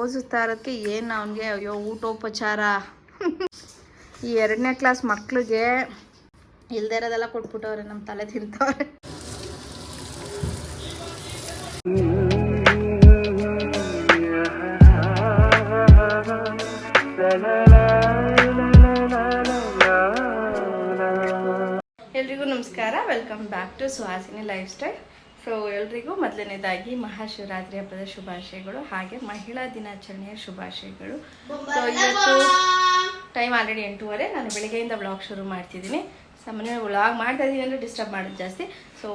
ಓದಿಸ್ತಾ ಇರೋದಕ್ಕೆ ಏನು ಅವನಿಗೆ? ಅಯ್ಯೋ, ಊಟೋಪಚಾರ. ಈ ಎರಡನೇ ಕ್ಲಾಸ್ ಮಕ್ಳಿಗೆ ಇಲ್ದೇ ಇರೋದೆಲ್ಲ ಕೊಟ್ಬಿಟ್ಟವ್ರೆ ನಮ್ಮ ತಲೆ ತಿಂತವ್ರೆ. ನಮಸ್ಕಾರ. Welcome back to Suhasini lifestyle so ಎಲ್ರಿಗೂ ಮೊದಲನೇದಾಗಿ ಮಹಾಶಿವರಾತ್ರಿ ಹಬ್ಬದ ಶುಭಾಶಯಗಳು ಹಾಗೆ ಮಹಿಳಾ ದಿನಾಚರಣೆಯ ಶುಭಾಶಯಗಳು. ಸೊ ಇವತ್ತು ಟೈಮ್ ಆಲ್ರೆಡಿ ಎಂಟೂವರೆ. ನಾನು ಬೆಳಗ್ಗೆಯಿಂದ ಬ್ಲಾಗ್ ಶುರು ಮಾಡ್ತಿದ್ದೀನಿ. ಸಾಮಾನ್ಯ ವ್ಲಾಗ್ ಮಾಡ್ತಾ ಇದ್ದೀನಿ ಅಂದರೆ ಡಿಸ್ಟರ್ಬ್ ಮಾಡೋದು ಜಾಸ್ತಿ. ಸೊ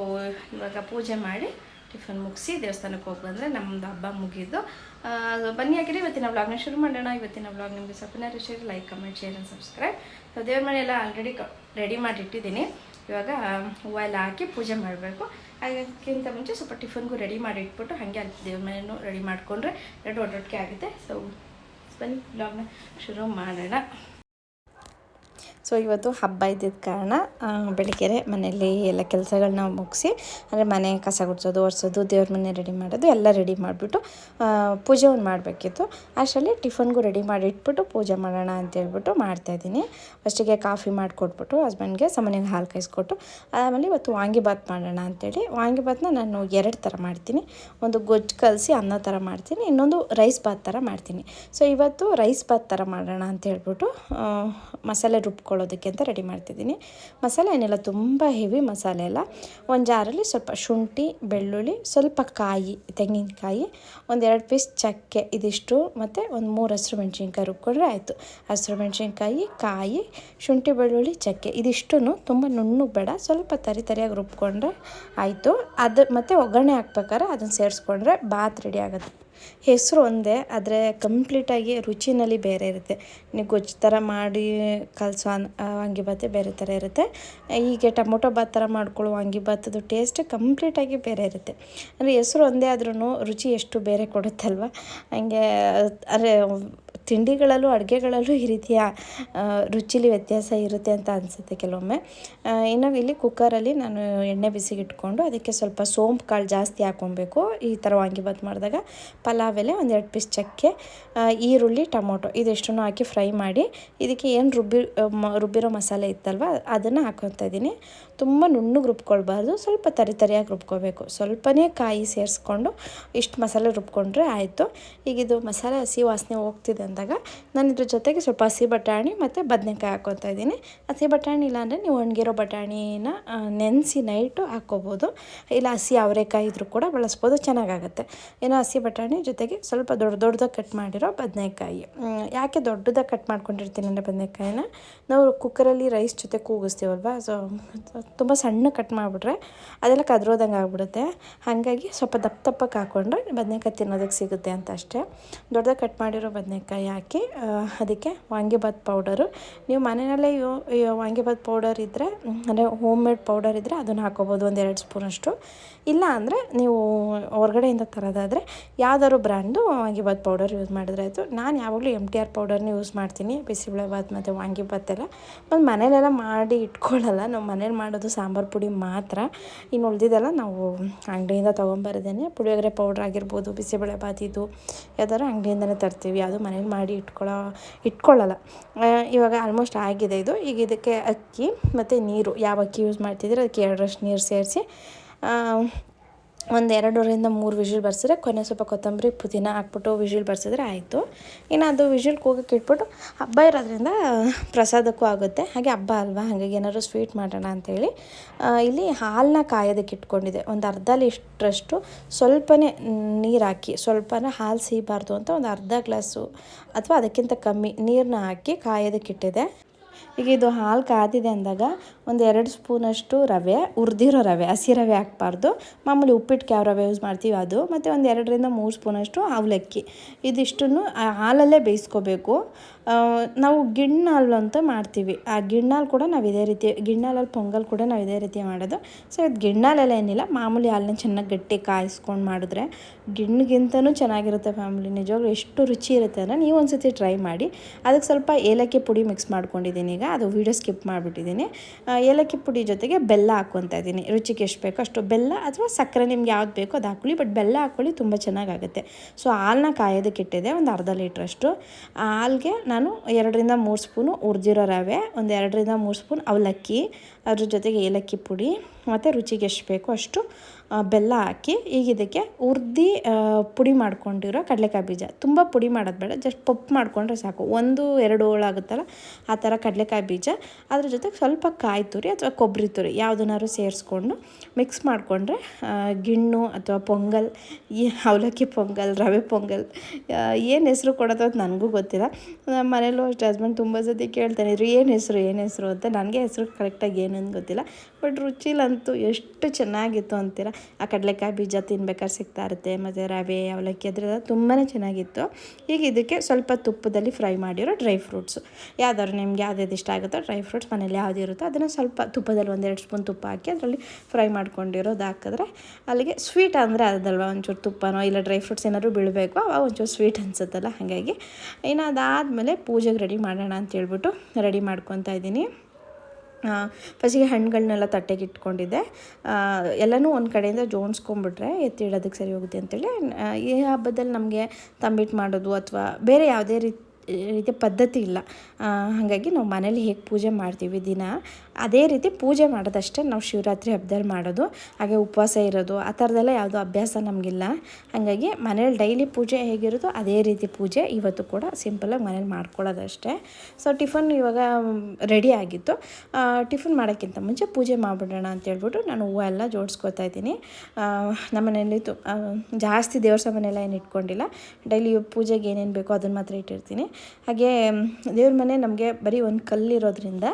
ಇವಾಗ ಪೂಜೆ ಮಾಡಿ ಟಿಫನ್ ಮುಗಿಸಿ ದೇವಸ್ಥಾನಕ್ಕೆ ಹೋಗಿ ಬಂದರೆ ನಮ್ಮದು ಹಬ್ಬ ಮುಗಿದು ಬನ್ನಿ ಹಾಕಿರಿ ಇವತ್ತಿನ ವ್ಲಾಗ್ನ ಶುರು ಮಾಡೋಣ. ಇವತ್ತಿನ ವ್ಲಾಗ್ ನಿಮಗೆ ಸ್ವಲ್ಪ share like comment share and subscribe so ದೇವ್ರ ಮನೆ ಎಲ್ಲ ಆಲ್ರೆಡಿ ರೆಡಿ ಮಾಡಿ ಇಟ್ಟಿದ್ದೀನಿ ಇವಾಗ ಹೂವೆಲ್ಲ ಹಾಕಿ ಪೂಜೆ ಮಾಡಬೇಕು. ಅದಕ್ಕಿಂತ ಮುಂಚೆ ಸ್ವಲ್ಪ ಟಿಫನ್ಗೂ ರೆಡಿ ಮಾಡಿ ಇಟ್ಬಿಟ್ಟು ಹಾಗೆ ಅಲ್ಲಿ ದೇವ್ರ ಮನೆಯೂ ರೆಡಿ ಮಾಡಿಕೊಂಡ್ರೆ ಎರಡು ಒಡೊಟ್ಟಿಗೆ ಆಗುತ್ತೆ. ಸೊ ಬನ್ನಿ ಬ್ಲಾಗ್ನ ಶುರು ಮಾಡೋಣ. ಸೊ ಇವತ್ತು ಹಬ್ಬ ಇದ್ದಿದ್ದ ಕಾರಣ ಬೆಳಗ್ಗೆ ಮನೆಯಲ್ಲಿ ಎಲ್ಲ ಕೆಲಸಗಳನ್ನ ಮುಗಿಸಿ, ಅಂದರೆ ಮನೆ ಕಸ ಗುಡಿಸೋದು, ಒರೆಸೋದು, ದೇವ್ರ ಮನೆ ರೆಡಿ ಮಾಡೋದು, ಎಲ್ಲ ರೆಡಿ ಮಾಡಿಬಿಟ್ಟು ಪೂಜೆ ಒಂದು ಮಾಡಬೇಕಿತ್ತು. ಅಷ್ಟರಲ್ಲಿ ಟಿಫನ್ಗೂ ರೆಡಿ ಮಾಡಿ ಇಟ್ಬಿಟ್ಟು ಪೂಜೆ ಮಾಡೋಣ ಅಂತ ಹೇಳ್ಬಿಟ್ಟು ಮಾಡ್ತಾಯಿದ್ದೀನಿ ಫಸ್ಟಿಗೆ ಕಾಫಿ ಮಾಡಿಕೊಟ್ಬಿಟ್ಟು ಹಸ್ಬೆಂಡ್ಗೆ ಸಾಮಾನ್ಯವಾಗಿ ಹಾಲು ಕಾಯಿಸ್ಕೊಟ್ಟು, ಆಮೇಲೆ ಇವತ್ತು ವಾಂಗಿಬಾತ್ ಮಾಡೋಣ ಅಂತೇಳಿ. ವಾಂಗಿಬಾತ್ನ ನಾನು ಎರಡು ಥರ ಮಾಡ್ತೀನಿ. ಒಂದು ಗೊಜ್ಜು ಕಲಸಿ ಅನ್ನ ಥರ ಮಾಡ್ತೀನಿ, ಇನ್ನೊಂದು ರೈಸ್ ಬಾತ್ ಥರ ಮಾಡ್ತೀನಿ. ಸೊ ಇವತ್ತು ರೈಸ್ ಬಾತ್ ಥರ ಮಾಡೋಣ ಅಂತ ಹೇಳ್ಬಿಟ್ಟು ಮಸಾಲೆ ಮಸಾಲೆ ರುಬ್ಕೊಳ್ಳೋದಕ್ಕೆ ಅಂತ ರೆಡಿ ಮಾಡ್ತಿದ್ದೀನಿ. ಮಸಾಲೆ ಏನಿಲ್ಲ ತುಂಬ ಹೆವಿ ಮಸಾಲೆ ಎಲ್ಲ ಒಂದು ಜಾರಲ್ಲಿ ಸ್ವಲ್ಪ ಶುಂಠಿ, ಬೆಳ್ಳುಳ್ಳಿ, ಸ್ವಲ್ಪ ಕಾಯಿ, ತೆಂಗಿನಕಾಯಿ, ಒಂದೆರಡು ಪೀಸ್ ಚಕ್ಕೆ ಇದಿಷ್ಟು, ಮತ್ತು ಒಂದು ಮೂರು ಹಸಿರು ಮೆಣಸಿನ್ಕಾಯಿ ರುಬ್ಕೊಂಡ್ರೆ ಆಯಿತು. ಹಸಿರು ಮೆಣಸಿನ್ಕಾಯಿ, ಕಾಯಿ, ಶುಂಠಿ, ಬೆಳ್ಳುಳ್ಳಿ, ಚಕ್ಕೆ ಇದಿಷ್ಟು ತುಂಬ ನುಣ್ಣಗೆ ಬೇಡ, ಸ್ವಲ್ಪ ತರಿ ತರಿಯಾಗಿ ರುಬ್ಕೊಂಡ್ರೆ ಆಯಿತು. ಅದು ಮತ್ತು ಒಗ್ಗರಣೆ ಹಾಕ್ಬೇಕಾದ್ರೆ ಅದನ್ನು ಸೇರಿಸ್ಕೊಂಡ್ರೆ ಬಾತ್ ರೆಡಿ ಆಗುತ್ತೆ. ಹೆಸರು ಒಂದೇ, ಆದರೆ ಕಂಪ್ಲೀಟಾಗಿ ರುಚಿನಲ್ಲಿ ಬೇರೆ ಇರುತ್ತೆ. ನೀವು ಗೊಜ್ಜು ಥರ ಮಾಡಿ ಕಲಸೋ ವಾಂಗಿಬಾತೆ ಬೇರೆ ಥರ ಇರುತ್ತೆ. ಹೀಗೆ ಟೊಮೊಟೊ ಬಾತ್ ಥರ ಮಾಡ್ಕೊಳ್ಳೋ ವಾಂಗಿಬಾತದು ಟೇಸ್ಟ್ ಕಂಪ್ಲೀಟಾಗಿ ಬೇರೆ ಇರುತ್ತೆ. ಅಂದರೆ ಹೆಸರು ಒಂದೇ ಆದ್ರೂ ರುಚಿ ಎಷ್ಟು ಬೇರೆ ಕೊಡುತ್ತಲ್ವ? ಹಂಗೆ ಅಂದರೆ ತಿಂಡಿಗಳಲ್ಲೂ, ಅಡುಗೆಗಳಲ್ಲೂ ಈ ರೀತಿಯ ರುಚಿಲಿ ವ್ಯತ್ಯಾಸ ಇರುತ್ತೆ ಅಂತ ಅನಿಸುತ್ತೆ ಕೆಲವೊಮ್ಮೆ. ಇನ್ನು ಇಲ್ಲಿ ಕುಕ್ಕರಲ್ಲಿ ನಾನು ಎಣ್ಣೆ ಬಿಸಿಗೆ ಇಟ್ಕೊಂಡು ಅದಕ್ಕೆ ಸ್ವಲ್ಪ ಸೋಂಪು ಕಾಳು ಜಾಸ್ತಿ ಹಾಕ್ಕೊಬೇಕು. ಈ ಥರ ವಾಂಗಿಬಾತ್ ಮಾಡಿದಾಗ ಪಲಾವ್ ಎಲೆ ಒಂದೆರಡು ಪೀಸ್ ಚಕ್ಕೆ ಈರುಳ್ಳಿ, ಟೊಮೊಟೊ ಇದಿಷ್ಟನ್ನು ಹಾಕಿ ಫ್ರೈ ಮಾಡಿ, ಇದಕ್ಕೆ ಏನು ರುಬ್ಬಿ ರುಬ್ಬಿರೋ ಮಸಾಲೆ ಇತ್ತಲ್ವ, ಅದನ್ನು ಹಾಕ್ಕೊತಾ ಇದ್ದೀನಿ. ತುಂಬ ನುಣ್ಣಗೆ ರುಬ್ಕೊಳ್ಬಾರ್ದು, ಸ್ವಲ್ಪ ತರಿ ತರಿಯಾಗಿ ರುಬ್ಕೋಬೇಕು. ಸ್ವಲ್ಪನೇ ಕಾಯಿ ಸೇರಿಸ್ಕೊಂಡು ಇಷ್ಟು ಮಸಾಲೆ ರುಬ್ಕೊಂಡ್ರೆ ಆಯಿತು. ಈಗ ಇದು ಮಸಾಲೆ ಹಸಿ ವಾಸನೆ ಹೋಗ್ತಿದೆ ಅಂದಾಗ ನಾನು ಇದ್ರ ಜೊತೆಗೆ ಸ್ವಲ್ಪ ಹಸಿ ಬಟಾಣಿ ಮತ್ತು ಬದನೆಕಾಯಿ ಹಾಕ್ಕೊತಾ ಇದ್ದೀನಿ. ಹಸಿ ಬಟಾಣಿ ಇಲ್ಲಾಂದರೆ ನೀವು ಒಣಗಿರೋ ಬಟಾಣಿನ ನೆನೆಸಿ ನೈಟು ಹಾಕ್ಕೋಬೋದು ಇಲ್ಲ ಹಸಿ ಅವರೆಕಾಯಿ ಇದ್ರೂ ಕೂಡ ಬಳಸ್ಬೋದು, ಚೆನ್ನಾಗಾಗುತ್ತೆ. ಏನೋ ಹಸಿ ಬಟಾಣಿ ಜೊತೆಗೆ ಸ್ವಲ್ಪ ದೊಡ್ಡ ದೊಡ್ಡದಾಗಿ ಕಟ್ ಮಾಡಿರೋ ಬದನೆಕಾಯಿ. ಯಾಕೆ ದೊಡ್ಡದಾಗಿ ಕಟ್ ಮಾಡ್ಕೊಂಡಿರ್ತೀನಿ ಅಂದರೆ ಬದನೆಕಾಯಿನ? ನಾವು ಕುಕ್ಕರಲ್ಲಿ ರೈಸ್ ಜೊತೆ ಕೂಗಿಸ್ತೀವಲ್ವಾ? ಸೊ ತುಂಬ ಸಣ್ಣ ಕಟ್ ಮಾಡಿಬಿಟ್ರೆ ಅದೆಲ್ಲ ಕದ್ರೋದಂಗೆ ಆಗ್ಬಿಡುತ್ತೆ. ಹಾಗಾಗಿ ಸ್ವಲ್ಪ ದಪ್ಪ ದಪ್ಪಕ್ಕೆ ಹಾಕ್ಕೊಂಡ್ರೆ ಬದನೆಕಾಯಿ ತಿನ್ನೋದಕ್ಕೆ ಸಿಗುತ್ತೆ ಅಂತ ಅಷ್ಟೇ. ದೊಡ್ಡದಾಗಿ ಕಟ್ ಮಾಡಿರೋ ಬದನೆಕಾಯಿ ಹಾಕಿ ಅದಕ್ಕೆ ವಾಂಗಿಬಾತ್ ಪೌಡರು. ನೀವು ಮನೆಯಲ್ಲೇ ವಾಂಗಿಬಾತ್ ಪೌಡರ್ ಇದ್ದರೆ ಅಂದರೆ ಹೋಮ್ ಮೇಡ್ ಪೌಡರ್ ಇದ್ದರೆ ಅದನ್ನು ಹಾಕೋಬೋದು ಒಂದು ಎರಡು ಸ್ಪೂನಷ್ಟು. ಇಲ್ಲ ಅಂದರೆ ನೀವು ಹೊರಗಡೆಯಿಂದ ತರೋದಾದರೆ ಯಾವ್ದಾದ್ರು ಬ್ರ್ಯಾಂಡು ವಾಂಗಿಬಾತ್ ಪೌಡರ್ ಯೂಸ್ ಮಾಡಿದ್ರೆ ಆಯಿತು. ನಾನು ಯಾವಾಗಲೂ ಎಂ ಟಿ ಆರ್ ಪೌಡರ್ನ ಯೂಸ್ ಮಾಡ್ತೀನಿ ಬಿಸಿಬೇಳೆಬಾತ್ ಮತ್ತು ವಾಂಗಿಬಾತ್ ಎಲ್ಲ. ಮತ್ತು ಮನೇಲೆಲ್ಲ ಮಾಡಿ ಇಟ್ಕೊಳ್ಳಲ್ಲ ನಾವು ಮನೇಲಿ ಮಾಡೋದು ಸಾಂಬಾರು ಪುಡಿ ಮಾತ್ರ. ಇನ್ನು ಉಳಿದಿದ್ದೆಲ್ಲ ನಾವು ಅಂಗಡಿಯಿಂದ ತೊಗೊಂಬರೋದೇನೆ. ಪುಳಿಯೋಗರೆ ಪೌಡ್ರ್ ಆಗಿರ್ಬೋದು ಬಿಸಿಬೇಳೆಬಾತ್ ಇದು, ಯಾವ್ದಾದ್ರು ಅಂಗಡಿಯಿಂದಲೇ ತರ್ತೀವಿ. ಅದು ಮನೇಲಿ ಮಾಡಿ ಇಟ್ಕೊಳ್ಳೋ ಇಟ್ಕೊಳ್ಳಲ್ಲ. ಇವಾಗ ಆಲ್ಮೋಸ್ಟ್ ಆಗಿದೆ ಇದು. ಈಗ ಇದಕ್ಕೆ ಅಕ್ಕಿ ಮತ್ತು ನೀರು ಯಾವ ಅಕ್ಕಿ ಯೂಸ್ ಮಾಡ್ತಿದ್ರೆ ಅದಕ್ಕೆ ಎರಡರಷ್ಟು ನೀರು ಸೇರಿಸಿ ಒಂದು ಎರಡರಿಂದ ಮೂರು ವಿಷಿಲ್ ಬರ್ಸಿದ್ರೆ ಕೊನೆ ಸ್ವಲ್ಪ ಕೊತ್ತಂಬರಿ ಪುದೀನ ಹಾಕ್ಬಿಟ್ಟು ವಿಷಿಲ್ ಬರ್ಸಿದ್ರೆ ಆಯಿತು. ಇನ್ನು ಅದು ವಿಷಲ್ ಕೂಗಕ್ಕೆ ಇಟ್ಬಿಟ್ಟು ಹಬ್ಬ ಇರೋದ್ರಿಂದ ಪ್ರಸಾದಕ್ಕೂ ಆಗುತ್ತೆ. ಹಾಗೆ ಹಬ್ಬ ಅಲ್ವಾ? ಹಾಗಾಗಿ ಏನಾದ್ರು ಸ್ವೀಟ್ ಮಾಡೋಣ ಅಂಥೇಳಿ ಇಲ್ಲಿ ಹಾಲನ್ನ ಕಾಯೋದಕ್ಕೆ ಇಟ್ಕೊಂಡಿದೆ. ಒಂದು ಅರ್ಧ ಲೀಟ್ರಷ್ಟು ಸ್ವಲ್ಪನೇ ನೀರು ಹಾಕಿ, ಸ್ವಲ್ಪನೇ ಹಾಲು ಸೀಬಾರ್ದು ಅಂತ ಒಂದು ಅರ್ಧ ಗ್ಲಾಸು ಅಥವಾ ಅದಕ್ಕಿಂತ ಕಮ್ಮಿ ನೀರನ್ನ ಹಾಕಿ ಕಾಯೋದಕ್ಕೆ ಇಟ್ಟಿದ್ದೆ ಈಗ ಇದು ಹಾಲು ಕಾದಿದೆ ಅಂದಾಗ ಒಂದು ಎರಡು ಸ್ಪೂನಷ್ಟು ರವೆ, ಹುರಿದಿರೋ ರವೆ, ಹಸಿ ರವೆ ಹಾಕ್ಬಾರ್ದು. ಮಾಮೂಲಿ ಉಪ್ಪಿಟ್ಟಿಗೆ ಯಾವ ರವೆ ಯೂಸ್ ಮಾಡ್ತೀವಿ ಅದು, ಮತ್ತು ಒಂದು ಎರಡರಿಂದ ಮೂರು ಸ್ಪೂನಷ್ಟು ಅವಲಕ್ಕಿ ಇದಿಷ್ಟನ್ನು ಹಾಲಲ್ಲೇ ಬೇಯಿಸ್ಕೋಬೇಕು. ನಾವು ಗಿಣ್ಣು ಹಾಲು ಅಂತ ಮಾಡ್ತೀವಿ. ಆ ಗಿಣ್ಣು ಹಾಲು ಕೂಡ ನಾವು ಇದೇ ರೀತಿ ಗಿಣ್ಣು ಹಾಲಲ್ಲಿ ಪೊಂಗಲ್ ಕೂಡ ನಾವು ಇದೇ ರೀತಿ ಮಾಡೋದು. ಸೊ ಇದು ಗಿಣ್ಣು ಹಾಲೆಲ್ಲ ಏನಿಲ್ಲ, ಮಾಮೂಲಿ ಹಾಲನ್ನ ಚೆನ್ನಾಗಿ ಗಟ್ಟಿ ಕಾಯಿಸ್ಕೊಂಡು ಮಾಡಿದ್ರೆ ಗಿಣ್ಣಿಗಿಂತನೂ ಚೆನ್ನಾಗಿರುತ್ತೆ ಫ್ಯಾಮಿಲಿ ನಿಜವಾಗ್ಲೂ ಎಷ್ಟು ರುಚಿ ಇರುತ್ತೆ ಅಂದರೆ ನೀವು ಒಂದ್ಸತಿ ಟ್ರೈ ಮಾಡಿ. ಅದಕ್ಕೆ ಸ್ವಲ್ಪ ಏಲಕ್ಕಿ ಪುಡಿ ಮಿಕ್ಸ್ ಮಾಡ್ಕೊಂಡಿದ್ದೀನಿ ಈಗ. ಅದು ವೀಡಿಯೋ ಸ್ಕಿಪ್ ಮಾಡಿಬಿಟ್ಟಿದ್ದೀನಿ. ಏಲಕ್ಕಿ ಪುಡಿ ಜೊತೆಗೆ ಬೆಲ್ಲ ಹಾಕ್ಕೊತಾ ಇದ್ದೀನಿ. ರುಚಿಗೆ ಎಷ್ಟು ಬೇಕೋ ಅಷ್ಟು ಬೆಲ್ಲ ಅಥವಾ ಸಕ್ಕರೆ ನಿಮ್ಗೆ ಯಾವ್ದು ಬೇಕೋ ಅದು ಹಾಕೊಳ್ಳಿ ಬಟ್ ಬೆಲ್ಲ ಹಾಕೊಳ್ಳಿ ತುಂಬ ಚೆನ್ನಾಗಾಗುತ್ತೆ. ಸೊ ಹಾಲನ್ನ ಕಾಯೋದಕ್ಕೆ ಇಟ್ಟಿದೆ ಒಂದು ಅರ್ಧ ಲೀಟ್ರಷ್ಟು ಹಾಲ್ಗೆ ನಾನು ಎರಡರಿಂದ ಮೂರು ಸ್ಪೂನು ಹುರಿದಿರೋ ರವೆ, ಒಂದು ಎರಡರಿಂದ ಮೂರು ಸ್ಪೂನ್ ಅವಲಕ್ಕಿ, ಅದ್ರ ಜೊತೆಗೆ ಏಲಕ್ಕಿ ಪುಡಿ, ಮತ್ತು ರುಚಿಗೆ ಎಷ್ಟು ಬೇಕೋ ಅಷ್ಟು ಬೆಲ್ಲ ಹಾಕಿ ಈಗ ಇದಕ್ಕೆ ಉರ್ದಿ ಪುಡಿ ಮಾಡ್ಕೊಂಡಿರೋ ಕಡಲೆಕಾಯಿ ಬೀಜ. ತುಂಬ ಪುಡಿ ಮಾಡೋದು ಬೇಡ ಜಸ್ಟ್ ಪಪ್ಪು ಮಾಡಿಕೊಂಡ್ರೆ ಸಾಕು. ಒಂದು, ಎರಡು ಹೋಳಾಗುತ್ತಲ್ಲ ಆ ಥರ ಕಡಲೆಕಾಯಿ ಬೀಜ. ಅದ್ರ ಜೊತೆಗೆ ಸ್ವಲ್ಪ ಕಾಯಿ ತುರಿ ಅಥವಾ ಕೊಬ್ಬರಿ ತುರಿ ಯಾವುದನ್ನಾರು ಸೇರಿಸ್ಕೊಂಡು ಮಿಕ್ಸ್ ಮಾಡಿಕೊಂಡ್ರೆ ಗಿಣ್ಣು ಅಥವಾ ಪೊಂಗಲ್, ಈ ಅವಲಕ್ಕಿ ಪೊಂಗಲ್, ರವೆ ಪೊಂಗಲ್ ಏನು ಹೆಸರು ಕೊಡೋದು ಅಂತ ನನಗೂ ಗೊತ್ತಿಲ್ಲ. ನಮ್ಮ ಮನೇಲೂ ಅಷ್ಟು ಹಸ್ಬೆಂಡ್ ತುಂಬ ಸತಿ ಕೇಳ್ತಾನೆ, ಇದ್ರು ಏನು ಹೆಸರು ಏನು ಹೆಸರು? ಅಂತ. ನನಗೆ ಹೆಸರು ಕರೆಕ್ಟಾಗಿ ಏನು ಅಂತ ಗೊತ್ತಿಲ್ಲ. ಬಟ್ ರುಚಿಲಂತೂ ಎಷ್ಟು ಚೆನ್ನಾಗಿತ್ತು ಅಂತೀರ? ಆ ಕಡಲೆಕಾಯಿ ಬೀಜ ತಿನ್ಬೇಕಾದ್ರೆ ಸಿಗ್ತಾ ಇರುತ್ತೆ, ಮತ್ತು ರವೆ, ಅವಲಕ್ಕಿ ಅದ್ರೆಲ್ಲ ತುಂಬಾ ಚೆನ್ನಾಗಿತ್ತು. ಈಗ ಇದಕ್ಕೆ ಸ್ವಲ್ಪ ತುಪ್ಪದಲ್ಲಿ ಫ್ರೈ ಮಾಡಿರೋ ಡ್ರೈ ಫ್ರೂಟ್ಸು. ಯಾವ್ದಾದ್ರು ನಿಮ್ಗೆ ಯಾವ್ದು ಇಷ್ಟ ಆಗುತ್ತೋ ಡ್ರೈ ಫ್ರೂಟ್ಸ್ ಮನೇಲಿ ಯಾವ್ದು ಇರುತ್ತೋ ಅದನ್ನು ಸ್ವಲ್ಪ ತುಪ್ಪದಲ್ಲಿ ಒಂದೆರಡು ಸ್ಪೂನ್ ತುಪ್ಪ ಹಾಕಿ ಅದರಲ್ಲಿ ಫ್ರೈ ಮಾಡ್ಕೊಂಡಿರೋದು ಹಾಕಿದ್ರೆ ಅಲ್ಲಿಗೆ ಸ್ವೀಟ್ ಅಂದರೆ ಅದಲ್ವ, ಒಂಚೂರು ತುಪ್ಪನೋ ಇಲ್ಲ ಡ್ರೈ ಫ್ರೂಟ್ಸ್ ಏನಾದ್ರು ಬೀಳಬೇಕು, ಅವಾಗ ಒಂಚೂರು ಸ್ವೀಟ್ ಅನ್ಸುತ್ತಲ್ಲ, ಹಾಗಾಗಿ ಇನ್ನು ಅದಾದಮೇಲೆ ಪೂಜೆಗೆ ರೆಡಿ ಮಾಡೋಣ ಅಂತ ಹೇಳ್ಬಿಟ್ಟು ರೆಡಿ ಮಾಡ್ಕೊತಾ ಇದ್ದೀನಿ. ಫಸ್ಟಿಗೆ ಹಣ್ಣುಗಳನ್ನೆಲ್ಲ ತಟ್ಟೆಗೆ ಇಟ್ಕೊಂಡಿದ್ದೆ ಎಲ್ಲನೂ ಒಂದು ಕಡೆಯಿಂದ ಜೋಡಿಸ್ಕೊಂಡ್ಬಿಟ್ರೆ ಎತ್ತಿಡೋದಕ್ಕೆ ಸರಿ ಹೋಗುತ್ತೆ ಅಂತೇಳಿ ಈ ಹಬ್ಬದಲ್ಲಿ ನಮಗೆ ತಂಬಿಟ್ಟು ಮಾಡೋದು ಅಥವಾ ಬೇರೆ ಯಾವುದೇ ರೀತಿ, ರೀತಿಯ ಪದ್ಧತಿ ಇಲ್ಲ. ಹಾಗಾಗಿ ನಾವು ಮನೇಲಿ ಹೇಗೆ ಪೂಜೆ ಮಾಡ್ತೀವಿ ದಿನ ಅದೇ ರೀತಿ ಪೂಜೆ ಮಾಡೋದಷ್ಟೇ ನಾವು ಶಿವರಾತ್ರಿ ಹಬ್ಬದಲ್ಲಿ ಮಾಡೋದು. ಹಾಗೆ ಉಪವಾಸ ಇರೋದು ಆ ಥರದ್ದೆಲ್ಲ ಯಾವುದೋ ಅಭ್ಯಾಸ ನಮಗಿಲ್ಲ. ಹಾಗಾಗಿ ಮನೇಲಿ ಡೈಲಿ ಪೂಜೆ ಹೇಗಿರುತ್ತೋ ಅದೇ ರೀತಿ ಪೂಜೆ ಇವತ್ತು ಕೂಡ ಸಿಂಪಲಾಗಿ ಮನೇಲಿ ಮಾಡ್ಕೊಳ್ಳೋದಷ್ಟೇ. ಸೊ ಟಿಫನ್ ಇವಾಗ ರೆಡಿ ಆಗಿತ್ತು. ಟಿಫನ್ ಮಾಡೋಕ್ಕಿಂತ ಮುಂಚೆ ಪೂಜೆ ಮಾಡಿಬಿಡೋಣ ಅಂತ ಹೇಳ್ಬಿಟ್ಟು ನಾನು ಹೂವು ಎಲ್ಲ ಜೋಡಿಸ್ಕೊತಾ ಇದ್ದೀನಿ. ಆ, ನಮ್ಮ ಮನೇಲಿ ತು ಜಾಸ್ತಿ ದೇವ್ರ ಸಾಮಾನೆಲ್ಲ ಏನು ಇಟ್ಕೊಂಡಿಲ್ಲ. ಡೈಲಿ ಪೂಜೆಗೆ ಏನೇನು ಬೇಕೋ ಅದನ್ನು ಮಾತ್ರ ಇಟ್ಟಿರ್ತೀನಿ. ಹಾಗೆ ದೇವ್ರ ಮನೆ ನಮಗೆ ಬರೀ ಒಂದು ಕಲ್ಲಿರೋದ್ರಿಂದ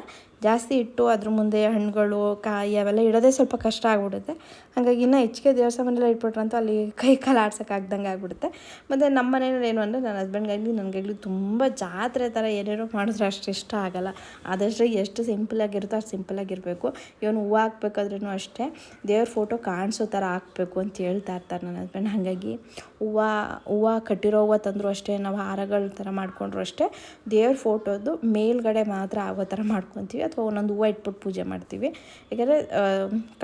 ಜಾಸ್ತಿ ಇಟ್ಟು ಅದ್ರ ಮುಂದೆ ಹಣ್ಣುಗಳು, ಕಾಯಿ ಅವೆಲ್ಲ ಇಡೋದೇ ಸ್ವಲ್ಪ ಕಷ್ಟ ಆಗ್ಬಿಡುತ್ತೆ. ಹಾಗಾಗಿ ಇನ್ನೂ ಹೆಚ್ಚಿಗೆ ದೇವ್ರ ಸಾಮಾನೆಲ್ಲ ಇಟ್ಬಿಟ್ರಂತೂ ಅಲ್ಲಿ ಕೈ ಕಾಲು ಆಡ್ಸೋಕೆ ಆಗ್ದಂಗೆ ಆಗ್ಬಿಡುತ್ತೆ. ಮತ್ತು ನಮ್ಮ ಮನೇಲಿ ಏನು ಅಂದರೆ ನನ್ನ ಹಸ್ಬೆಂಡ್ಗಾಗಲಿ ನನಗಾಗಲಿ ತುಂಬ ಜಾತ್ರೆ ಥರ ಏನೇನೋ ಮಾಡಿದ್ರೆ ಅಷ್ಟು ಇಷ್ಟ ಆಗಲ್ಲ. ಆದಷ್ಟು ಎಷ್ಟು ಸಿಂಪಲಾಗಿರುತ್ತೋ ಅಷ್ಟು ಸಿಂಪಲಾಗಿರಬೇಕು ಇವನು ಹೂವು ಹಾಕ್ಬೇಕಾದ್ರೂ ಅಷ್ಟೇ. ದೇವ್ರ ಫೋಟೋ ಕಾಣಿಸೋ ಥರ ಹಾಕ್ಬೇಕು ಅಂತ ಹೇಳ್ತಾ ಇರ್ತಾರೆ ನನ್ನ ಹಸ್ಬೆಂಡ್ ಹಾಗಾಗಿ ಹೂವು ಹೂವು ಕಟ್ಟಿರೋ ಹೂವು ತಂದರೂ ಅಷ್ಟೇ, ನಾವು ಹಾರಗಳ ಥರ ಮಾಡಿಕೊಂಡ್ರು ಅಷ್ಟೇ ದೇವ್ರ ಫೋಟೋದು ಮೇಲ್ಗಡೆ ಮಾತ್ರ ಆಗೋ ಥರ ಮಾಡ್ಕೊತೀವಿ. ಅಥವಾ ಒಂದೊಂದು ಹೂವು ಇಟ್ಬಿಟ್ಟು ಪೂಜೆ ಮಾಡ್ತೀವಿ. ಯಾಕಂದರೆ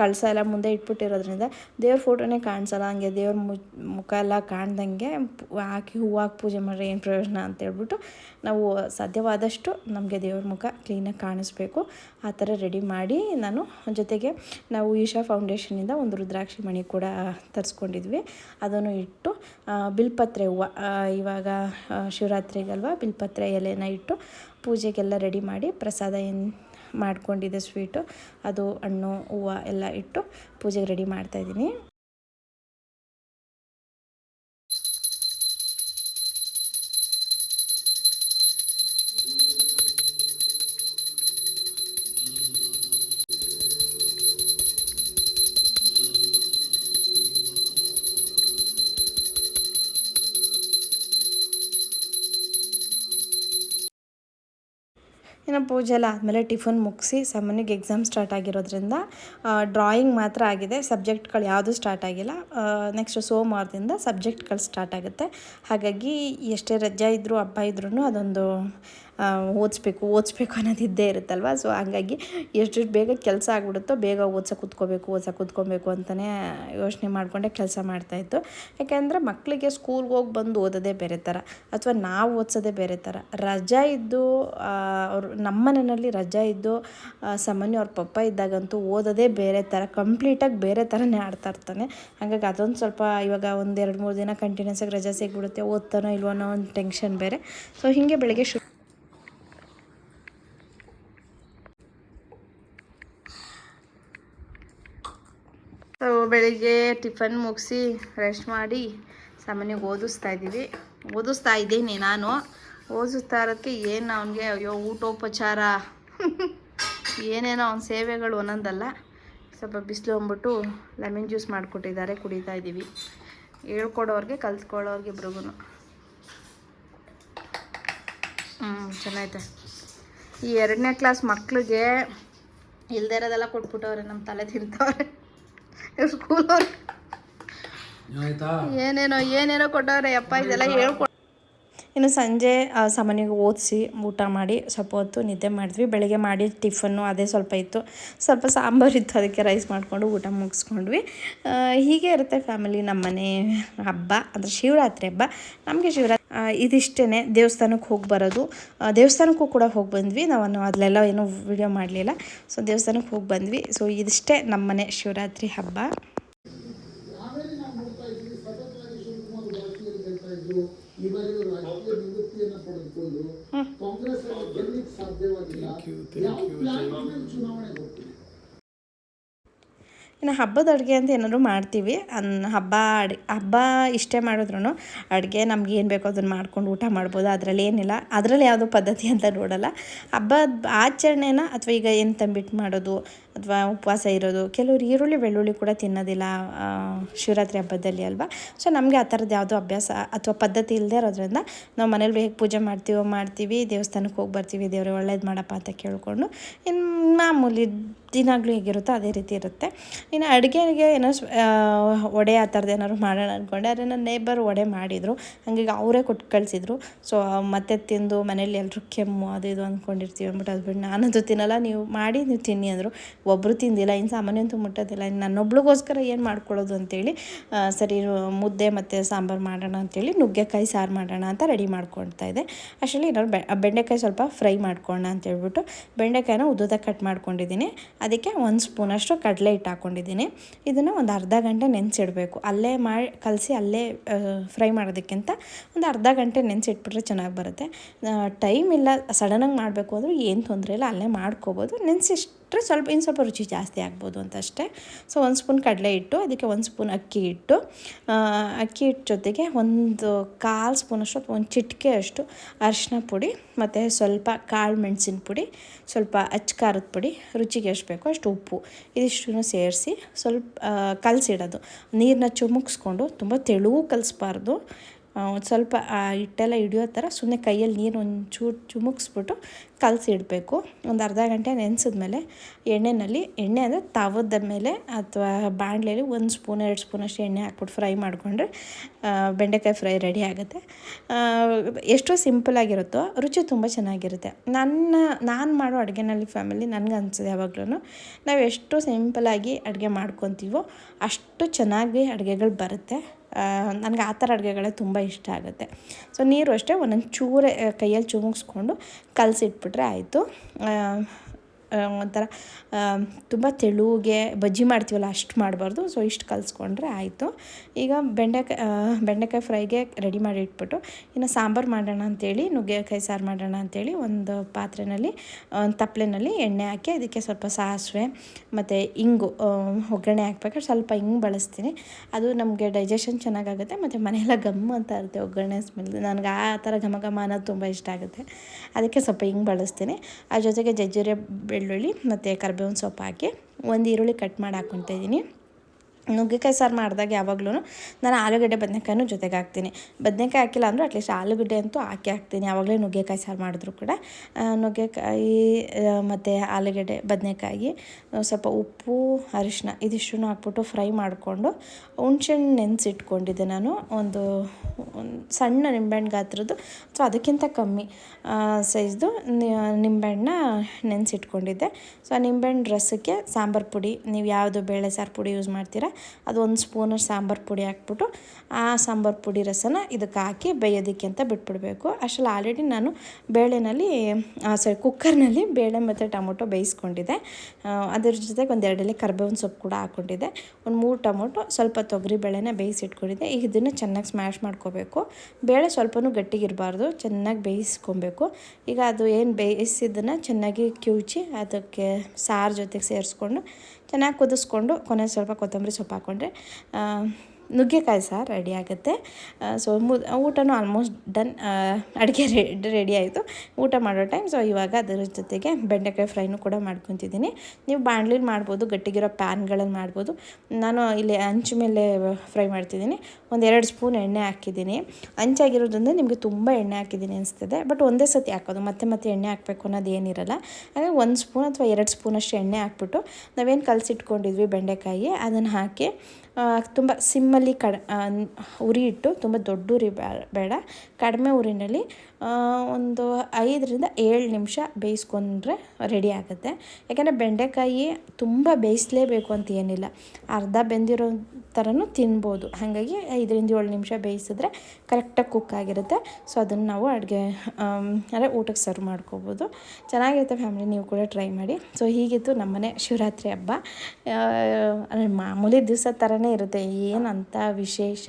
ಕಳಸ ಎಲ್ಲ ಮುಂದೆ ಇಟ್ಬಿಟ್ಟಿರೋದ್ರಿಂದ ದೇವ್ರ ಫೋಟೋನೇ ಕಾಣಿಸಲ್ಲ, ಹಂಗೆ ದೇವ್ರ ಮುಖ ಎಲ್ಲ ಕಾಣ್ದಂಗೆ ಹಾಕಿ ಹೂವು ಹಾಕಿ ಪೂಜೆ ಮಾಡ್ರೆ ಏನು ಪ್ರಯೋಜನ ಅಂತ ಹೇಳ್ಬಿಟ್ಟು ನಾವು ಸಾಧ್ಯವಾದಷ್ಟು ನಮಗೆ ದೇವ್ರ ಮುಖ ಕ್ಲೀನಾಗಿ ಕಾಣಿಸ್ಬೇಕು. ಆ ಥರ ರೆಡಿ ಮಾಡಿ ನಾನು ಜೊತೆಗೆ ನಾವು ಈಶಾ ಫೌಂಡೇಶನಿಂದ ಒಂದು ರುದ್ರಾಕ್ಷಿ ಮಣಿ ಕೂಡ ತರಿಸ್ಕೊಂಡಿದ್ವಿ. ಅದನ್ನು ಇಟ್ಟು ಬಿಲ್ಪತ್ರೆ ಹೂವು ಇವಾಗ ಶಿವರಾತ್ರಿಗಲ್ವ ಬಿಲ್ಪತ್ರೆ ಎಲೆನ ಇಟ್ಟು ಪೂಜೆಗೆಲ್ಲ ರೆಡಿ ಮಾಡಿ ಪ್ರಸಾದ ಏನು ಮಾಡ್ಕೊಂಡಿದ್ದೆ ಸ್ವೀಟು ಅದು ಹಣ್ಣು ಹೂವು ಎಲ್ಲ ಇಟ್ಟು ಪೂಜೆಗೆ ರೆಡಿ ಮಾಡ್ತಾಯಿದ್ದೀನಿ ಇನ್ನು ಪೂಜೆ ಎಲ್ಲ ಆದಮೇಲೆ ಟಿಫನ್ ಮುಗಿಸಿ ಸಾಮಾನ್ಯಕ್ಕೆ ಎಕ್ಸಾಮ್ ಸ್ಟಾರ್ಟ್ ಆಗಿರೋದ್ರಿಂದ ಡ್ರಾಯಿಂಗ್ ಮಾತ್ರ ಆಗಿದೆ. ಸಬ್ಜೆಕ್ಟ್ಗಳು ಯಾವುದೂ ಸ್ಟಾರ್ಟ್ ಆಗಿಲ್ಲ. ನೆಕ್ಸ್ಟ್ ಸೋಮವಾರದಿಂದ ಸಬ್ಜೆಕ್ಟ್ಗಳು ಸ್ಟಾರ್ಟ್ ಆಗುತ್ತೆ. ಹಾಗಾಗಿ ಎಷ್ಟೇ ರಜಾ ಇದ್ದರೂ ಹಬ್ಬ ಇದ್ರೂ ಅದೊಂದು ಓದಿಸ್ಬೇಕು ಓದಿಸ್ಬೇಕು ಅನ್ನೋದು ಇದ್ದೇ ಇರುತ್ತಲ್ವ? ಸೊ ಹಾಗಾಗಿ ಎಷ್ಟೆಷ್ಟು ಬೇಗ ಕೆಲಸ ಆಗ್ಬಿಡುತ್ತೋ ಬೇಗ ಓದ್ಸೋ ಕೂತ್ಕೋಬೇಕು, ಓದ್ಸೋಕೆ ಕೂತ್ಕೊಬೇಕು ಅಂತಲೇ ಯೋಚನೆ ಮಾಡಿಕೊಂಡೆ ಕೆಲಸ ಮಾಡ್ತಾಯಿತ್ತು ಯಾಕೆಂದರೆ ಮಕ್ಕಳಿಗೆ ಸ್ಕೂಲ್ಗೆ ಹೋಗಿ ಬಂದು ಓದೋದೇ ಬೇರೆ ಥರ, ಅಥವಾ ನಾವು ಓದ್ಸೋದೇ ಬೇರೆ ಥರ. ರಜಾ ಇದ್ದು ಅವರು ನಮ್ಮ ಮನೆಯಲ್ಲಿ ರಜಾ ಇದ್ದು ಸಾಮಾನ್ಯ ಅವ್ರ ಪಪ್ಪ ಇದ್ದಾಗಂತೂ ಓದೋದೇ ಬೇರೆ ಥರ, ಕಂಪ್ಲೀಟಾಗಿ ಬೇರೆ ಥರನೇ ಆಡ್ತಾ ಇರ್ತಾನೆ. ಹಾಗಾಗಿ ಅದೊಂದು ಸ್ವಲ್ಪ ಇವಾಗ ಒಂದು ಎರಡು ಮೂರು ದಿನ ಕಂಟಿನ್ಯೂಸ್ ಆಗಿ ರಜಾ ಸಿಗ್ಬಿಡುತ್ತೆ, ಓದ್ತಾನೋ ಇಲ್ವೋ ಅನ್ನೋ ಒಂದು ಟೆನ್ಷನ್ ಬೇರೆ. ಸೊ ಹೀಗೆ ಬೆಳಗ್ಗೆ ಶು ಸೊ ಬೆಳಿಗ್ಗೆ ಟಿಫನ್ ಮುಗಿಸಿ ರೆಸ್ಟ್ ಮಾಡಿ ಸಾಮಾನ್ಯವಾಗಿ ಓದಿಸ್ತಾ ಇದ್ದೀವಿ. ಓದಿಸ್ತಾ ಇದ್ದೀನಿ ನಾನು. ಓದಿಸ್ತಾ ಇರೋದಕ್ಕೆ ಏನು ಅವನಿಗೆ, ಅಯ್ಯೋ, ಊಟೋಪಚಾರ. ಏನೇನೋ ಅವನ ಸೇವೆಗಳು ಒಂದೊಂದಲ್ಲ. ಸ್ವಲ್ಪ ಬಿಸಿಲು ಅಂದ್ಬಿಟ್ಟು ಲೆಮನ್ ಜ್ಯೂಸ್ ಮಾಡಿಕೊಟ್ಟಿದ್ದಾರೆ, ಕುಡಿತಾ ಇದ್ದೀವಿ. ಹೇಳ್ಕೊಡೋರಿಗೆ ಕಲ್ತ್ಕೊಳ್ಳೋರಿಗೆ ಇಬ್ರಿಗೂ ಹ್ಞೂ ಚೆನ್ನಾಗೈತೆ. ಈ ಎರಡನೇ ಕ್ಲಾಸ್ ಮಕ್ಕಳಿಗೆ ಇಲ್ದೇ ಇರೋದೆಲ್ಲ ಕೊಟ್ಬಿಟ್ಟವ್ರೆ ನಮ್ಮ ತಲೆ ತಿಂತವ್ರೆ. ಆಯ್ತಾ ಏನೇನೋ ಏನೇನೋ ಕೊಟ್ಟವ್ರೆ ಅಪ್ಪ ಇದೆಲ್ಲ ಹೇಳ್ಕೊ ಇನ್ನು ಸಂಜೆ ಸಾಮಾನ್ಯವಾಗಿ ಓದಿಸಿ ಊಟ ಮಾಡಿ ಸ್ವಲ್ಪ ಹೊತ್ತು ನಿದ್ದೆ ಮಾಡಿದ್ವಿ. ಬೆಳಗ್ಗೆ ಮಾಡಿ ಟಿಫನ್ನು ಅದೇ ಸ್ವಲ್ಪ ಇತ್ತು. ಸ್ವಲ್ಪ ಸಾಂಬಾರು ಇತ್ತು, ಅದಕ್ಕೆ ರೈಸ್ ಮಾಡಿಕೊಂಡು ಊಟ ಮುಗಿಸ್ಕೊಂಡ್ವಿ. ಹೀಗೆ ಇರುತ್ತೆ ಫ್ಯಾಮಿಲಿ ನಮ್ಮನೆ ಹಬ್ಬ, ಅಂದರೆ ಶಿವರಾತ್ರಿ ಹಬ್ಬ. ನಮಗೆ ಶಿವರಾತ್ರಿ ಇದಿಷ್ಟೇ ದೇವಸ್ಥಾನಕ್ಕೆ ಹೋಗಿ ಬರೋದು. ದೇವಸ್ಥಾನಕ್ಕೂ ಕೂಡ ಹೋಗಿ ಬಂದ್ವಿ. ನಾವು ಅದಲ್ಲೆಲ್ಲ ಏನೂ ವಿಡಿಯೋ ಮಾಡಲಿಲ್ಲ. ಸೊ, ದೇವಸ್ಥಾನಕ್ಕೆ ಹೋಗಿ ಬಂದ್ವಿ. ಸೊ, ಇದಿಷ್ಟೇ ನಮ್ಮನೆ ಶಿವರಾತ್ರಿ ಹಬ್ಬ. ಪಡೆದುಕೊಂಡು ಕಾಂಗ್ರೆಸ್ ಗೆಲ್ಲಕ್ಕೆ ಸಾಧ್ಯವಾಗಿಲ್ಲ. ಯಾವ ಚುನಾವಣೆ ಕೊಟ್ಟಿಲ್ಲ ಇನ್ನು ಹಬ್ಬದ ಅಡುಗೆ ಅಂತ ಏನಾದ್ರು ಮಾಡ್ತೀವಿ. ಅನ್ ಹಬ್ಬ ಅಡುಗೆ ಹಬ್ಬ ಇಷ್ಟೇ ಮಾಡಿದ್ರು ಅಡುಗೆ ನಮ್ಗೆ ಏನು ಬೇಕೋ ಅದನ್ನು ಮಾಡ್ಕೊಂಡು ಊಟ ಮಾಡ್ಬೋದು. ಅದರಲ್ಲಿ ಏನಿಲ್ಲ. ಅದರಲ್ಲಿ ಯಾವುದೋ ಪದ್ಧತಿ ಅಂತ ನೋಡಲ್ಲ. ಹಬ್ಬದ ಆಚರಣೆನ ಅಥವಾ ಈಗ ಏನು ತಂಬಿಟ್ಟು ಮಾಡೋದು ಅಥವಾ ಉಪವಾಸ ಇರೋದು, ಕೆಲವರು ಈರುಳ್ಳಿ ಬೆಳ್ಳುಳ್ಳಿ ಕೂಡ ತಿನ್ನೋದಿಲ್ಲ ಶಿವರಾತ್ರಿ ಹಬ್ಬದಲ್ಲಿ ಅಲ್ವಾ? ಸೊ ನಮಗೆ ಆ ಥರದ್ದು ಯಾವುದೋ ಅಭ್ಯಾಸ ಅಥವಾ ಪದ್ಧತಿ ಇಲ್ಲದೆ ಇರೋದ್ರಿಂದ ನಾವು ಮನೇಲಿ ಹೇಗೆ ಪೂಜೆ ಮಾಡ್ತೀವೋ ಮಾಡ್ತೀವಿ ದೇವಸ್ಥಾನಕ್ಕೆ ಹೋಗಿ ಬರ್ತೀವಿ ದೇವ್ರಿಗೆ ಒಳ್ಳೇದು ಮಾಡಪ್ಪ ಅಂತ ಕೇಳಿಕೊಂಡು ಇನ್ನು ಮಾಮೂಲಿ ದಿನಾಗಲೂ ಹೇಗಿರುತ್ತೋ ಅದೇ ರೀತಿ ಇರುತ್ತೆ. ಇನ್ನು ಅಡುಗೆಗೆ ಏನೋ ವಡೆ ಆ ಥರದ್ದು ಏನಾದ್ರು ಮಾಡೋಣ ಅಂದ್ಕೊಂಡೆ ಆದರೆ ನನ್ನ ನೇಬರ್ ವಡೆ ಮಾಡಿದರು. ಹಂಗಾಗಿ ಅವರೇ ಕೊಟ್ಟು ಕಳಿಸಿದ್ರು. ಸೊ ಮತ್ತೆ ತಿಂದು ಮನೇಲಿ ಎಲ್ಲರೂ ಕೆಮ್ಮು ಅದು ಇದು ಅಂದ್ಕೊಂಡಿರ್ತೀವಿ ಅಂದ್ಬಿಟ್ಟು ಅದು ಬಿಟ್ಟು ನಾನಂತೂ ತಿನ್ನಲ್ಲ, ನೀವು ಮಾಡಿ ನೀವು ತಿನ್ನಿ ಅಂದರು. ಒಬ್ಬರು ತಿಂದಿಲ್ಲ, ಇನ್ನು ಸಾಮಾನ್ಯ ಅಂತೂ ಮುಟ್ಟೋದಿಲ್ಲ. ಇನ್ನು ನನ್ನೊಬ್ಳಿಗೋಸ್ಕರ ಏನು ಮಾಡ್ಕೊಳ್ಳೋದು ಅಂತೇಳಿ ಸರಿ ಮುದ್ದೆ ಮತ್ತು ಸಾಂಬಾರು ಮಾಡೋಣ ಅಂತೇಳಿ ನುಗ್ಗೆಕಾಯಿ ಸಾರು ಮಾಡೋಣ ಅಂತ ರೆಡಿ ಮಾಡ್ಕೊಳ್ತಾ ಇದ್ದೆ. ಆ್ಯಕ್ಚುಲಿ ಏನಾದ್ರು ಬೆಂಡೆಕಾಯಿ ಸ್ವಲ್ಪ ಫ್ರೈ ಮಾಡ್ಕೊಳ್ಳೋಣ ಅಂತೇಳ್ಬಿಟ್ಟು ಬೆಂಡೆಕಾಯಿನ ಉದ್ದದ ಕಟ್ ಮಾಡ್ಕೊಂಡಿದ್ದೀನಿ. ಅದಕ್ಕೆ ಒಂದು ಸ್ಪೂನಷ್ಟು ಕಡಲೆ ಹಿಟ್ಟು ಹಾಕ್ಕೊಂಡಿದ್ದೀನಿ. ಇದನ್ನು ಒಂದು ಅರ್ಧ ಗಂಟೆ ನೆನೆಸಿಡಬೇಕು. ಅಲ್ಲೇ ಮಾಡಿ, ಕಲಸಿ ಅಲ್ಲೇ ಫ್ರೈ ಮಾಡೋದಕ್ಕಿಂತ ಒಂದು ಅರ್ಧ ಗಂಟೆ ನೆನೆಸಿಟ್ಬಿಟ್ರೆ ಚೆನ್ನಾಗಿ ಬರುತ್ತೆ. ಟೈಮ್ ಇಲ್ಲ, ಸಡನ್ನಾಗಿ ಮಾಡಬೇಕು ಅಂದರೆ ಏನು ತೊಂದರೆ ಇಲ್ಲ, ಅಲ್ಲೇ ಮಾಡ್ಕೋಬೋದು. ನೆನೆಸಿಟ್ರೆ ಸ್ವಲ್ಪ ಇನ್ನು ಸ್ವಲ್ಪ ರುಚಿ ಜಾಸ್ತಿ ಆಗ್ಬೋದು ಅಂತ ಅಷ್ಟೇ ಸೊ ಒಂದು ಸ್ಪೂನ್ ಕಡಲೆ ಹಿಟ್ಟು, ಅದಕ್ಕೆ ಒಂದು ಸ್ಪೂನ್ ಅಕ್ಕಿ ಹಿಟ್ಟು. ಅಕ್ಕಿ ಹಿಟ್ಟು ಜೊತೆಗೆ ಒಂದು ಕಾಲು ಸ್ಪೂನಷ್ಟು ಅಥವಾ ಒಂದು ಚಿಟಿಕೆ ಅಷ್ಟು ಅರಿಶಿನ ಪುಡಿ ಮತ್ತು ಸ್ವಲ್ಪ ಕಾಳು ಮೆಣಸಿನ ಪುಡಿ, ಸ್ವಲ್ಪ ಅಚ್ಚಕಾರದ ಪುಡಿ, ರುಚಿಗೆ ಎಷ್ಟು ಬೇಕೋ ಅಷ್ಟು ಉಪ್ಪು ಇದಿಷ್ಟು ಸೇರಿಸಿ ಸ್ವಲ್ಪ ಕಲಸಿಡೋದು. ನೀರನ್ನ ಚುಮುಕ್ಸ್ಕೊಂಡು ತುಂಬ ತೆಳುವು ಕಲಿಸ್ಬಾರ್ದು. ಒಂದು ಸ್ವಲ್ಪ ಹಿಟ್ಟೆಲ್ಲ ಹಿಡಿಯೋ ಥರ ಸುಮ್ಮನೆ ಕೈಯಲ್ಲಿ ನೀರು ಒಂಚೂರು ಚುಮುಕ್ಸ್ಬಿಟ್ಟು ಕಲಸಿಡಬೇಕು ಒಂದು ಅರ್ಧ ಗಂಟೆ ನೆನೆಸಿದ್ಮೇಲೆ ಎಣ್ಣೆಯಲ್ಲಿ ಎಣ್ಣೆ ಅಂದರೆ ತವದ ಮೇಲೆ ಅಥವಾ ಬಾಣಲೆಯಲ್ಲಿ ಒಂದು ಸ್ಪೂನ್, ಎರಡು ಸ್ಪೂನಷ್ಟು ಎಣ್ಣೆ ಹಾಕ್ಬಿಟ್ಟು ಫ್ರೈ ಮಾಡಿಕೊಂಡ್ರೆ ಬೆಂಡೆಕಾಯಿ ಫ್ರೈ ರೆಡಿ ಆಗುತ್ತೆ. ಎಷ್ಟು ಸಿಂಪಲಾಗಿರುತ್ತೋ ರುಚಿ ತುಂಬ ಚೆನ್ನಾಗಿರುತ್ತೆ. ನನ್ನ, ನಾನು ಮಾಡೋ ಅಡುಗೆನಲ್ಲಿ ಫ್ಯಾಮಿಲಿ ನನಗೆ ಅನಿಸಿದೆ ಯಾವಾಗ್ಲೂ ನಾವು ಎಷ್ಟು ಸಿಂಪಲಾಗಿ ಅಡುಗೆ ಮಾಡ್ಕೊತೀವೋ ಅಷ್ಟು ಚೆನ್ನಾಗಿ ಅಡುಗೆಗಳು ಬರುತ್ತೆ. ನನಗೆ ಆ ಥರ ಅಡುಗೆಗಳೇ ತುಂಬ ಇಷ್ಟ ಆಗುತ್ತೆ. ಸೊ ನೀರು ಅಷ್ಟೇ ಒಂದೊಂದು ಚೂರೆ ಕೈಯಲ್ಲಿ ಚುಮುಕ್ಸ್ಕೊಂಡು ಕಲಸಿಟ್ಬಿಟ್ರೆ ಆಯಿತು. ಒಂಥರ ತುಂಬ ತೆಳುಗೆ ಬಜ್ಜಿ ಮಾಡ್ತೀವಲ್ಲ ಅಷ್ಟು ಮಾಡಬಾರ್ದು. ಸೊ ಇಷ್ಟು ಕಲಿಸ್ಕೊಂಡ್ರೆ ಆಯಿತು. ಈಗ ಬೆಂಡೆಕಾಯಿ ಬೆಂಡೆಕಾಯಿ ಫ್ರೈಗೆ ರೆಡಿ ಮಾಡಿ ಇಟ್ಬಿಟ್ಟು, ಇನ್ನು ಸಾಂಬಾರು ಮಾಡೋಣ ಅಂತೇಳಿ, ನುಗ್ಗೆಕಾಯಿ ಸಾರು ಮಾಡೋಣ ಅಂತೇಳಿ ಒಂದು ಪಾತ್ರೆಯಲ್ಲಿ ಒಂದು ತಪ್ಪಲೆನಲ್ಲಿ ಎಣ್ಣೆ ಹಾಕಿ ಅದಕ್ಕೆ ಸ್ವಲ್ಪ ಸಾಸಿವೆ ಮತ್ತು ಇಂಗು ಒಗ್ಗರಣೆ ಹಾಕ್ಬೇಕಾದ್ರೆ ಸ್ವಲ್ಪ ಹಿಂಗೆ ಬಳಸ್ತೀನಿ. ಅದು ನಮಗೆ ಡೈಜೆಷನ್ ಚೆನ್ನಾಗಾಗುತ್ತೆ, ಮತ್ತು ಮನೆಯೆಲ್ಲ ಗಮ್ ಅಂತ ಇರುತ್ತೆ ಒಗ್ಗರಣೆ ಸ್ಮೆಲ್ ನನಗೆ ಆ ಥರ ಘಮ ಘಮ ಅನ್ನೋದು ತುಂಬ ಇಷ್ಟ ಆಗುತ್ತೆ. ಅದಕ್ಕೆ ಸ್ವಲ್ಪ ಹಿಂಗೆ ಬಳಸ್ತೀನಿ. ಅದ್ರ ಜೊತೆಗೆ ಜಜ್ಜಿರೆ ಬೆಳ್ಳುಳ್ಳಿ ಮತ್ತು ಕರ್ಬೇವಿನ ಸೊಪ್ಪು ಹಾಕಿ ಒಂದು ಈರುಳ್ಳಿ ಕಟ್ ಮಾಡಿ ಹಾಕ್ಕೊತಾ ಇದ್ದೀನಿ. ನುಗ್ಗೆಕಾಯಿ ಸಾರು ಮಾಡಿದಾಗ ಯಾವಾಗಲೂ ನಾನು ಆಲೂಗಡ್ಡೆ ಬದನೆಕಾಯಿನೂ ಜೊತೆಗೆ ಹಾಕ್ತೀನಿ. ಬದನೆಕಾಯಿ ಹಾಕಿಲ್ಲ ಅಂದರೂ ಅಟ್ಲೀಸ್ಟ್ ಆಲೂಗಡ್ಡೆ ಅಂತೂ ಹಾಕಿ ಹಾಕ್ತೀನಿ. ಯಾವಾಗಲೇ ನುಗ್ಗೆಕಾಯಿ ಸಾರು ಮಾಡಿದ್ರು ಕೂಡ. ನುಗ್ಗೆಕಾಯಿ ಮತ್ತು ಆಲೂಗಡ್ಡೆ, ಬದನೆಕಾಯಿ ಸ್ವಲ್ಪ ಉಪ್ಪು ಅರಿಶಿನ ಇದಿಷ್ಟನ್ನು ಹಾಕ್ಬಿಟ್ಟು ಫ್ರೈ ಮಾಡಿಕೊಂಡು ಹುಣ್ಸೆಹಣ್ಣು ನೆನೆಸಿಟ್ಕೊಂಡಿದ್ದೆ ನಾನು. ಒಂದು ಸಣ್ಣ ನಿಂಬೆಹಣ್ಣು ಗಾತ್ರದ್ದು. ಅಥವಾ ಅದಕ್ಕಿಂತ ಕಮ್ಮಿ ಸೈಜ್ದು ನಿಂಬೆಹಣ್ಣ ನೆನೆಸಿಟ್ಕೊಂಡಿದ್ದೆ. ಸೊ ಆ ನಿಂಬೆಹಣ್ಣು ರಸಕ್ಕೆ ಸಾಂಬಾರು ಪುಡಿ. ನೀವು ಯಾವುದು ಬೇಳೆ ಸಾರು ಪುಡಿ ಯೂಸ್ ಮಾಡ್ತೀರಾ ಅದು ಒಂದು ಸ್ಪೂನ್ ಸಾಂಬಾರು ಪುಡಿ ಹಾಕ್ಬಿಟ್ಟು ಆ ಸಾಂಬಾರು ಪುಡಿ ರಸನ ಇದಕ್ಕೆ ಹಾಕಿ ಬೇಯೋದಕ್ಕೆ ಅಂತ ಬಿಟ್ಬಿಡಬೇಕು. ಅಷ್ಟರಲ್ಲಿ ಆಲ್ರೆಡಿ ನಾನು ಬೇಳೆನಲ್ಲಿ ಸಾರಿ ಕುಕ್ಕರ್ನಲ್ಲಿ ಬೇಳೆ ಮತ್ತು ಟೊಮೊಟೊ ಬೇಯಿಸ್ಕೊಂಡಿದ್ದೆ. ಅದರ ಜೊತೆಗೆ ಒಂದು ಎರಡಲ್ಲಿ ಕರ್ಬೇವಿನ ಸೊಪ್ಪು ಕೂಡ ಹಾಕ್ಕೊಂಡಿದ್ದೆ. ಒಂದು ಮೂರು ಟೊಮೊಟೊ, ಸ್ವಲ್ಪ ತೊಗರಿ ಬೇಳೆನ ಬೇಯಿಸಿಟ್ಕೊಂಡಿದ್ದೆ. ಈಗ ಇದನ್ನು ಚೆನ್ನಾಗಿ ಸ್ಮ್ಯಾಶ್ ಮಾಡ್ಕೋಬೇಕು. ಬೇಳೆ ಸ್ವಲ್ಪನೂ ಗಟ್ಟಿಗಿರಬಾರ್ದು, ಚೆನ್ನಾಗಿ ಬೇಯಿಸ್ಕೊಬೇಕು. ಈಗ ಅದು ಏನು ಬೇಯಿಸಿದ್ದನ್ನು ಚೆನ್ನಾಗಿ ಕಿವುಚಿ ಅದಕ್ಕೆ ಸಾರು ಜೊತೆಗೆ ಸೇರಿಸ್ಕೊಂಡು ಚೆನ್ನಾಗಿ ಕುದಿಸ್ಕೊಂಡು ಕೊನೆ ಸ್ವಲ್ಪ ಕೊತ್ತಂಬರಿ ಸೊಪ್ಪು ಹಾಕ್ಕೊಂಡ್ರೆ ನುಗ್ಗೆಕಾಯಿ ಸಾರು ರೆಡಿ ಆಗುತ್ತೆ. ಸೊ ಮು ಊಟನೂ ಆಲ್ಮೋಸ್ಟ್ ಡನ್ ಅಡುಗೆ ರೆಡಿ ರೆಡಿ ಆಯಿತು. ಊಟ ಮಾಡೋ ಟೈಮ್ ಸೊ ಇವಾಗ ಅದರ ಜೊತೆಗೆ ಬೆಂಡೆಕಾಯಿ ಫ್ರೈನೂ ಕೂಡ ಮಾಡ್ಕೊತಿದ್ದೀನಿ. ನೀವು ಬಾಣಲಿಲಿ ಮಾಡ್ಬೋದು, ಗಟ್ಟಿಗಿರೋ ಪ್ಯಾನ್ಗಳಲ್ಲಿ ಮಾಡ್ಬೋದು. ನಾನು ಇಲ್ಲಿ ಹಂಚು ಮೇಲೆ ಫ್ರೈ ಮಾಡ್ತಿದ್ದೀನಿ. ಒಂದು ಎರಡು ಸ್ಪೂನ್ ಎಣ್ಣೆ ಹಾಕಿದ್ದೀನಿ. ಹಂಚಾಗಿರೋದ್ರಿಂದ ನಿಮಗೆ ತುಂಬ ಎಣ್ಣೆ ಹಾಕಿದ್ದೀನಿ ಅನಿಸ್ತದೆ. ಬಟ್ ಒಂದೇ ಸತಿ ಹಾಕೋದು, ಮತ್ತೆ ಮತ್ತೆ ಎಣ್ಣೆ ಹಾಕಬೇಕು ಅನ್ನೋದು ಏನಿರಲ್ಲ. ಹಾಗೆ ಒಂದು ಸ್ಪೂನ್ ಅಥವಾ ಎರಡು ಸ್ಪೂನಷ್ಟು ಎಣ್ಣೆ ಹಾಕ್ಬಿಟ್ಟು ನಾವೇನು ಕಲಸಿಟ್ಕೊಂಡಿದ್ವಿ ಬೆಂಡೆಕಾಯಿ ಅದನ್ನು ಹಾಕಿ ತುಂಬ ಸಿಮ್ಮಲ್ಲಿ ಕಡ ಉರಿ ಇಟ್ಟು ತುಂಬ ದೊಡ್ಡ ಉರಿ ಬೇಡ. ಕಡಿಮೆ ಉರಿನಲ್ಲಿ ಒಂದು ಐದರಿಂದ ಏಳು ನಿಮಿಷ ಬೇಯಿಸ್ಕೊಂಡ್ರೆ ರೆಡಿ ಆಗುತ್ತೆ. ಯಾಕೆಂದರೆ ಬೆಂಡೆಕಾಯಿ ತುಂಬ ಬೇಯಿಸಲೇಬೇಕು ಅಂತ ಏನಿಲ್ಲ. ಅರ್ಧ ಬೆಂದಿರೋ ಥರನೂ ತಿನ್ಬೋದು. ಹಾಗಾಗಿ ಐದರಿಂದ ಏಳು ನಿಮಿಷ ಬೇಯಿಸಿದ್ರೆ ಕರೆಕ್ಟಾಗಿ ಕುಕ್ ಆಗಿರುತ್ತೆ. ಸೊ ಅದನ್ನು ನಾವು ಅಡುಗೆ ಅಂದರೆ ಊಟಕ್ಕೆ ಸರ್ವ್ ಮಾಡ್ಕೋಬೋದು. ಚೆನ್ನಾಗಿರುತ್ತೆ ಫ್ಯಾಮಿಲಿ ನೀವು ಕೂಡ ಟ್ರೈ ಮಾಡಿ. ಸೊ ಹೀಗಿತ್ತು ನಮ್ಮನೆ ಶಿವರಾತ್ರಿ ಹಬ್ಬ. ಅಂದರೆ ಮಾಮೂಲಿ ದಿವಸ ಥರನೇ ಇರುತ್ತೆ. ಏನಂತ ವಿಶೇಷ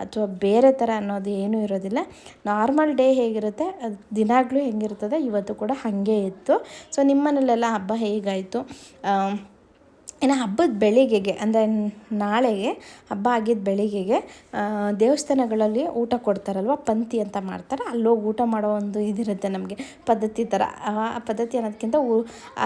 ಅಥವಾ ಬೇರೆ ಥರ ಅನ್ನೋದು ಏನೂ ಇರೋದಿಲ್ಲ. ನಾರ್ಮಲ್ ಡೇ ಹೇಗಿರುತ್ತೆ? ಅದು ದಿನಾಗಲೂ ಹೆಂಗಿರ್ತದೆ? ಇವತ್ತು ಕೂಡ ಹಾಗೆ ಇತ್ತು. ಸೊ ನಿಮ್ಮನೇಲೆಲ್ಲ ಹಬ್ಬ ಹೇಗಾಯಿತು? ಇನ್ನು ಹಬ್ಬದ ಬೆಳಿಗ್ಗೆಗೆ, ಅಂದರೆ ನಾಳೆಗೆ ಹಬ್ಬ ಆಗಿದ್ದ ಬೆಳಿಗ್ಗೆಗೆ ದೇವಸ್ಥಾನಗಳಲ್ಲಿ ಊಟ ಕೊಡ್ತಾರಲ್ವ? ಪಂಕ್ತಿ ಅಂತ ಮಾಡ್ತಾರೆ. ಅಲ್ಲೋಗಿ ಊಟ ಮಾಡೋ ಒಂದು ಇದಿರುತ್ತೆ ನಮಗೆ. ಪದ್ಧತಿ ಥರ. ಆ ಪದ್ಧತಿ ಅನ್ನೋದಕ್ಕಿಂತ ಊ,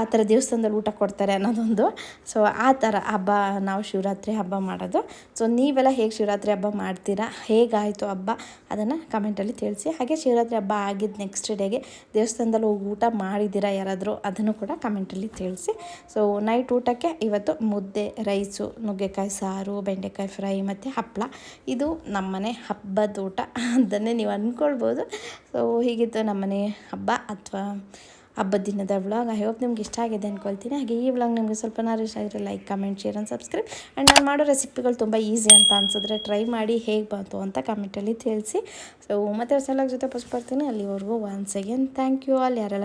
ಆ ಥರ ದೇವಸ್ಥಾನದಲ್ಲಿ ಊಟ ಕೊಡ್ತಾರೆ ಅನ್ನೋದೊಂದು. ಸೊ ಆ ಥರ ಹಬ್ಬ ನಾವು ಶಿವರಾತ್ರಿ ಹಬ್ಬ ಮಾಡೋದು. ಸೊ ನೀವೆಲ್ಲ ಹೇಗೆ ಶಿವರಾತ್ರಿ ಹಬ್ಬ ಮಾಡ್ತೀರಾ? ಹೇಗಾಯಿತು ಹಬ್ಬ? ಅದನ್ನು ಕಮೆಂಟಲ್ಲಿ ತಿಳಿಸಿ. ಹಾಗೆ ಶಿವರಾತ್ರಿ ಹಬ್ಬ ಆಗಿದ್ದು ನೆಕ್ಸ್ಟ್ ಡೇಗೆ ದೇವಸ್ಥಾನದಲ್ಲಿ ಹೋಗಿ ಊಟ ಮಾಡಿದ್ದೀರಾ ಯಾರಾದರೂ? ಅದನ್ನು ಕೂಡ ಕಮೆಂಟಲ್ಲಿ ತಿಳಿಸಿ. ಸೊ ನೈಟ್ ಊಟಕ್ಕೆ ಇವತ್ತು ಮುದ್ದೆ, ರೈಸು, ನುಗ್ಗೆಕಾಯಿ ಸಾರು, ಬೆಂಡೆಕಾಯಿ ಫ್ರೈ ಮತ್ತು ಹಪ್ಪಳ ಇದು ನಮ್ಮನೆ ಹಬ್ಬದ ಊಟ ಅಂತಲೇ ನೀವು ಅಂದ್ಕೊಳ್ಬೋದು ಸೊ ಹೀಗಿತ್ತು ನಮ್ಮನೆ ಹಬ್ಬ ಅಥವಾ ಹಬ್ಬದ ದಿನದ ವ್ಲಾಗ್ ಐ ಹೋಪ್ ನಿಮ್ಗೆ ಇಷ್ಟ ಆಗಿದೆ ಅಂದ್ಕೊಳ್ತೀನಿ ಹಾಗೆ ಈ ವ್ಲಾಗ್ ನಿಮಗೆ ಸ್ವಲ್ಪ ಇಷ್ಟ ಆಗಿದ್ರೆ like comment share and subscribe and ನಾನು ಮಾಡೋ ರೆಸಿಪಿಗಳು ತುಂಬ ಈಸಿ ಅಂತ ಅನ್ಸಿದ್ರೆ ಟ್ರೈ ಮಾಡಿ ಹೇಗೆ ಬಂತು ಅಂತ ಕಮೆಂಟಲ್ಲಿ ತಿಳಿಸಿ. ಸೊ ಮತ್ತೆ ಹೊಸ ಜೊತೆ ಪೋಸ್ಟ್ ಬರ್ತೀನಿ ಅಲ್ಲಿವರೆಗೂ once again thank you all ಯಾರೆಲ್ಲ